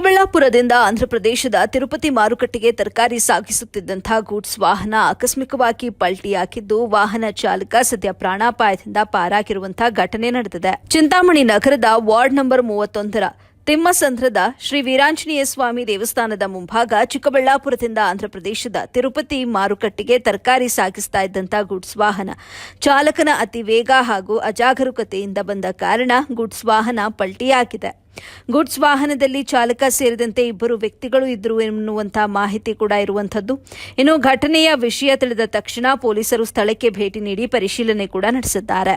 ಚಿಕ್ಕಬಳ್ಳಾಪುರದಿಂದ ಆಂಧ್ರಪ್ರದೇಶದ ತಿರುಪತಿ ಮಾರುಕಟ್ಟೆಗೆ ತರಕಾರಿ ಸಾಗಿಸುತ್ತಿದ್ದಂತಹ ಗೂಡ್ಸ್ ವಾಹನ ಆಕಸ್ಮಿಕವಾಗಿ ಪಲ್ಟಿಯಾಗಿದ್ದು ವಾಹನ ಚಾಲಕ ಸದ್ಯ ಪ್ರಾಣಾಪಾಯದಿಂದ ಪಾರಾಗಿರುವಂತಹ ಘಟನೆ ನಡೆದಿದೆ. ಚಿಂತಾಮಣಿ ನಗರದ ವಾರ್ಡ್ ನಂಬರ್ ಮೂವತ್ತೊಂದರ ತಿಮ್ಮಸಂದ್ರದ ಶ್ರೀ ವೀರಾಂಜನೇಯ ಸ್ವಾಮಿ ದೇವಸ್ಥಾನದ ಮುಂಭಾಗ ಚಿಕ್ಕಬಳ್ಳಾಪುರದಿಂದ ಆಂಧ್ರಪ್ರದೇಶದ ತಿರುಪತಿ ಮಾರುಕಟ್ಟೆಗೆ ತರಕಾರಿ ಸಾಗಿಸ್ತಾ ಇದ್ದಂತಹ ಗೂಡ್ಸ್ ವಾಹನ ಚಾಲಕನ ಅತಿ ವೇಗ ಹಾಗೂ ಅಜಾಗರೂಕತೆಯಿಂದ ಬಂದ ಕಾರಣ ಗೂಡ್ಸ್ ವಾಹನ ಪಲ್ಟಿಯಾಗಿದೆ ಗುಡ್ಸ್ ವಾಹನದಲ್ಲಿ ಚಾಲಕ ಸೇರಿದಂತೆ ಇಬ್ಬರು ವ್ಯಕ್ತಿಗಳು ಇದ್ದರು ಎನ್ನುವಂತಹ ಮಾಹಿತಿ ಕೂಡ ಇರುವಂಥದ್ದು. ಇನ್ನು ಘಟನೆಯ ವಿಷಯ ತಿಳಿದ ತಕ್ಷಣ ಪೊಲೀಸರು ಸ್ಥಳಕ್ಕೆ ಭೇಟಿ ನೀಡಿ ಪರಿಶೀಲನೆ ಕೂಡ ನಡೆಸಿದ್ದಾರೆ.